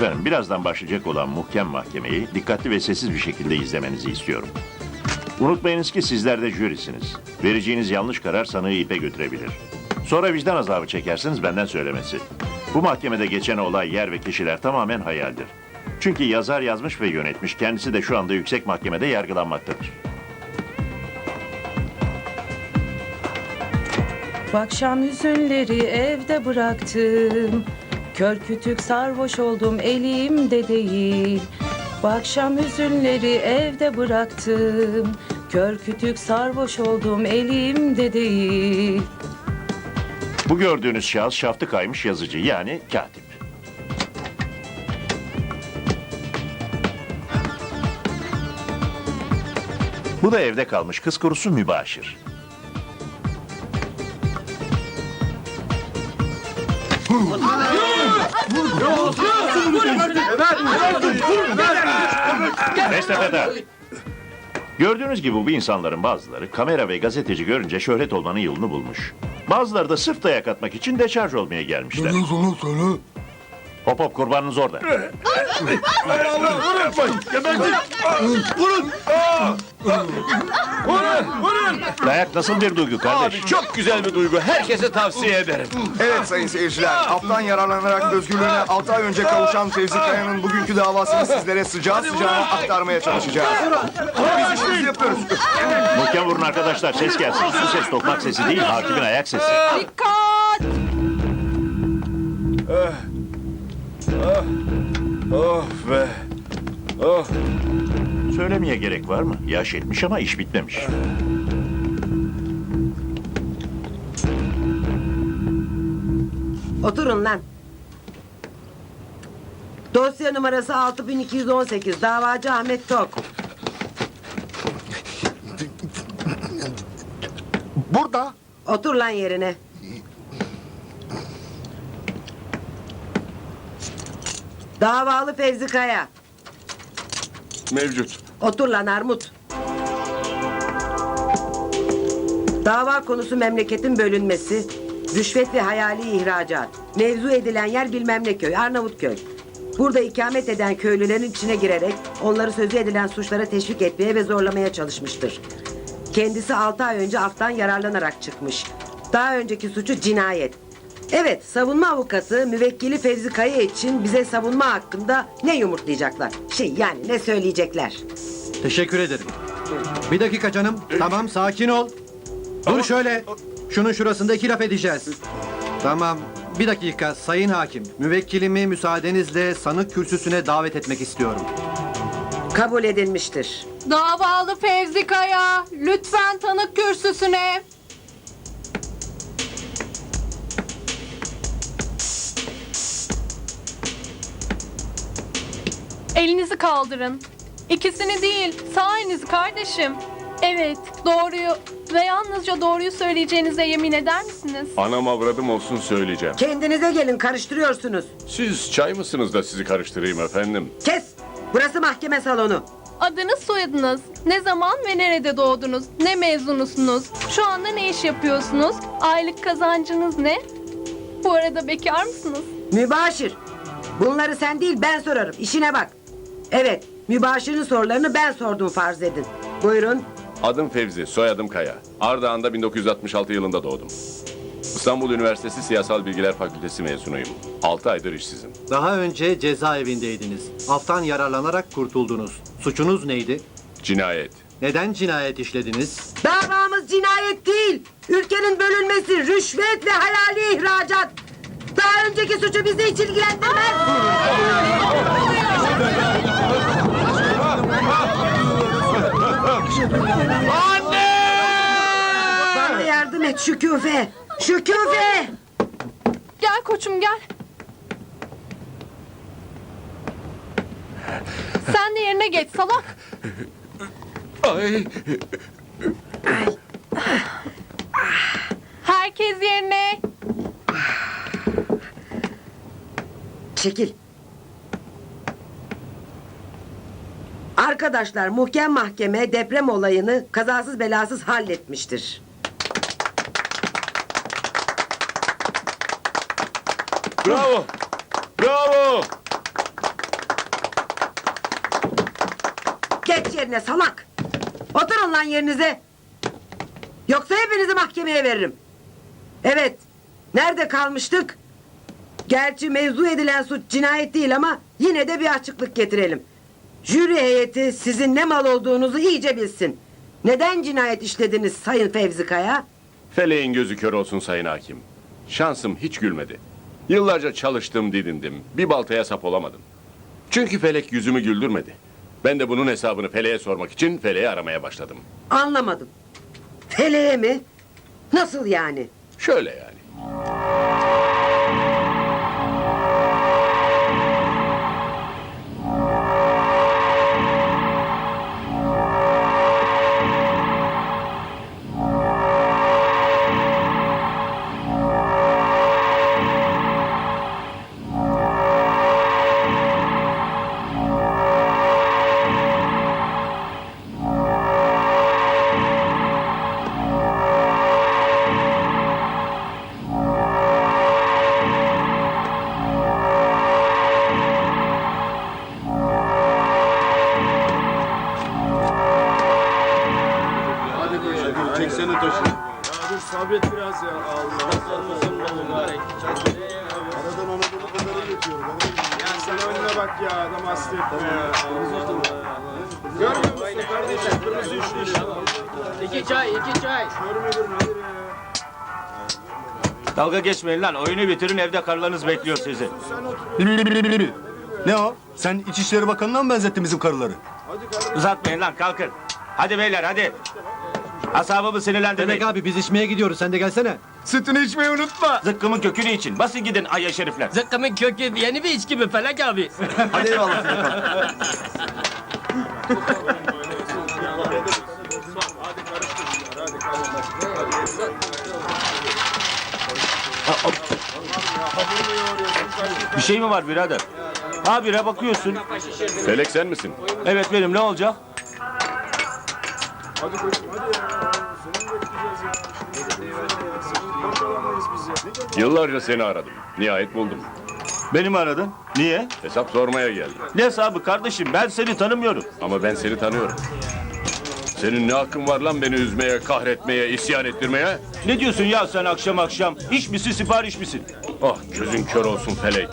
Efendim birazdan başlayacak olan muhkem mahkemeyi dikkatli ve sessiz bir şekilde izlemenizi istiyorum. Unutmayınız ki sizler de jürisiniz. Vereceğiniz yanlış karar sanığı ipe götürebilir. Sonra vicdan azabı çekersiniz benden söylemesi. Bu mahkemede geçen olay, yer ve kişiler tamamen hayaldir. Çünkü yazar yazmış ve yönetmiş, kendisi de şu anda yüksek mahkemede yargılanmaktadır. Bu akşam hüzünleri evde bıraktım. Kör kütük sarhoş oldum elimde değil. Bu akşam hüzünleri evde bıraktım. Kör kütük sarhoş oldum elimde değil. Bu gördüğünüz şahıs şaftı kaymış yazıcı yani katip. Bu da evde kalmış kız kurusu mübaşir. Bestepe'de. Gördüğünüz gibi bu insanların bazıları kamera ve gazeteci görünce şöhret olmanın yolunu bulmuş. Bazıları da sırf dayak atmak için deşarj olmaya gelmişler. Onu söyle. Hop hop kurbanınız orada. Dayak nasıl bir duygu kardeş? Çok güzel bir duygu. Herkese tavsiye ederim. Evet sayın seyirciler, aftan yararlanarak özgürlüğüne 6 ay önce kavuşan Fevzi Kaya'nın bugünkü davasını sizlere sıcağı sıcağına aktarmaya çalışacağız. Biz işimizi yapıyoruz. Muhkem vurun arkadaşlar ses gelsin. Bu ses tokmak sesi değil hakimin ayak sesi. Oh be. Oh. Söylemeye gerek var mı? Yaş etmiş ama iş bitmemiş. Oturun lan. Dosya numarası 6218. Davacı Ahmet Tok. Burada Otur lan yerine. Davalı Fevzi Kaya. Mevcut. Otur lan Armut. Dava konusu memleketin bölünmesi, rüşvet ve hayali ihracat. Mevzu edilen yer bilmem ne köy, Arnavutköy. Burada ikamet eden köylülerin içine girerek onları sözü edilen suçlara teşvik etmeye ve zorlamaya çalışmıştır. Kendisi altı ay önce aftan yararlanarak çıkmış. Daha önceki suçu cinayet. Evet, savunma avukatı müvekkili Fevzi Kaya için bize savunma hakkında ne yumurtlayacaklar? Şey yani ne söyleyecekler? Teşekkür ederim. Bir dakika canım. Tamam sakin ol. Dur şöyle. Şunun şurasında iki laf edeceğiz. Tamam. Bir dakika sayın hakim. Müvekkilimi müsaadenizle sanık kürsüsüne davet etmek istiyorum. Kabul edilmiştir. Davalı Fevzi Kaya, lütfen tanık kürsüsüne. Elinizi kaldırın. İkisini değil, sağ elinizi kardeşim. Evet, doğruyu ve yalnızca doğruyu söyleyeceğinize yemin eder misiniz? Anam avradım olsun söyleyeceğim. Kendinize gelin karıştırıyorsunuz. Siz çay mısınız da sizi karıştırayım efendim? Kes! Burası mahkeme salonu. Adınız, soyadınız, ne zaman ve nerede doğdunuz, ne mezunusunuz, şu anda ne iş yapıyorsunuz, aylık kazancınız ne? Bu arada bekar mısınız? Mübaşir. Bunları sen değil ben sorarım. İşine bak. Evet, mübaşirin sorularını ben sordum farz edin. Buyurun. Adım Fevzi, soyadım Kaya. Ardahan'da 1966 yılında doğdum. İstanbul Üniversitesi Siyasal Bilgiler Fakültesi mezunuyum. 6 aydır işsizim. Daha önce cezaevindeydiniz. Aftan yararlanarak kurtuldunuz. Suçunuz neydi? Cinayet. Neden cinayet işlediniz? Davamız cinayet değil. Ülkenin bölünmesi, rüşvet ve hayali ihracat. Önceki suçu bizi hiç ilgilendirmez. Bana yardım et Şüküfe. Şüküfe. Gel koçum gel. Sen de yerine geç salak. Ay. Herkes yerine. Çekil. Arkadaşlar muhkem mahkeme deprem olayını kazasız belasız halletmiştir. Bravo. Bravo. Geç yerine salak. Oturun lan yerinize. Yoksa hepinizi mahkemeye veririm. Evet. Nerede kalmıştık? Gerçi mevzu edilen suç cinayet değil ama yine de bir açıklık getirelim. Jüri heyeti sizin ne mal olduğunuzu iyice bilsin. Neden cinayet işlediniz Sayın Fevzi Kaya? Feleğin gözü kör olsun sayın hakim. Şansım hiç gülmedi. Yıllarca çalıştım didindim. Bir baltaya sap olamadım. Çünkü felek yüzümü güldürmedi. Ben de bunun hesabını feleğe sormak için feleği aramaya başladım. Anlamadım. Feleğe mi? Nasıl yani? Şöyle yani. Aradan Anadolu pazarı geçiyorum. Ya sen önüne bak ya. Adam ya. Görmüyor musun kardeşim? Kırmızı üçlü iş. İki çay, iki çay. Kör müdür nedir ya? Dalga geçmeyin lan. Oyunu bitirin evde karılarınız bekliyor sizi. Ne o? Sen İçişleri Bakanı'na mı benzettin bizim karıları? Uzatmayın lan kalkın. Hadi beyler hadi. Asabımı sinirlendirmeyin. Demek abi biz içmeye gidiyoruz. Sen de gelsene. Sütünü içmeyi unutma. Zıkkımın kökünü için. Basın gidin ayya şerifler. Zıkkımın kökü yeni bir içki mi Felek abi? Hadi eyvallah. Bir şey mi var birader? Habire bakıyorsun. Felek sen misin? Evet benim ne olacak? Hadi koçum hadi ya. Seni mi bekleyeceğiz ya? Şimdi seni boş alamayız biz ya. Yıllarca seni aradım. Nihayet buldum. Beni mi aradın? Niye? Hesap sormaya geldim. Ne hesabı kardeşim? Ben seni tanımıyorum. Ama ben seni tanıyorum. Senin ne hakkın var lan beni üzmeye, kahretmeye, isyan ettirmeye? Ne diyorsun ya sen akşam akşam? İş misin sipariş misin? Ah gözün kör olsun felek.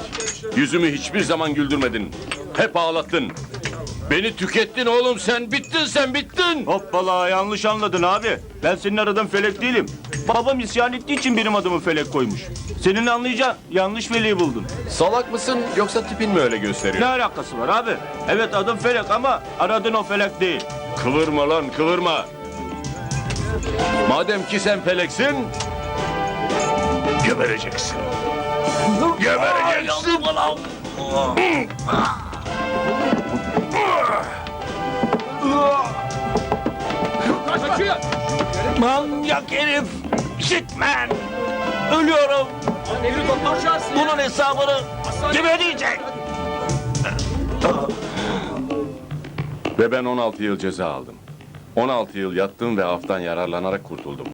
Yüzümü hiçbir zaman güldürmedin. Hep ağlattın. Beni tükettin oğlum sen bittin sen bittin. Hoppala yanlış anladın abi. Ben senin aradığın felek değilim. Babam isyan ettiği için benim adımı felek koymuş. Senin anlayacağın yanlış feleği buldun. Salak mısın yoksa tipin mi öyle gösteriyor? Ne alakası var abi? Evet adım felek ama aradığın o felek değil. Kıvırma lan kıvırma. Madem ki sen feleksin... Gebereceksin. Gebereceksin. Kaçıyor. Manyak herif! Shitman! Ölüyorum! Devri doktor. Bunun hesabını kim ödeyecek? Ve ben 16 yıl ceza aldım. 16 yıl yattım ve aftan yararlanarak kurtuldum.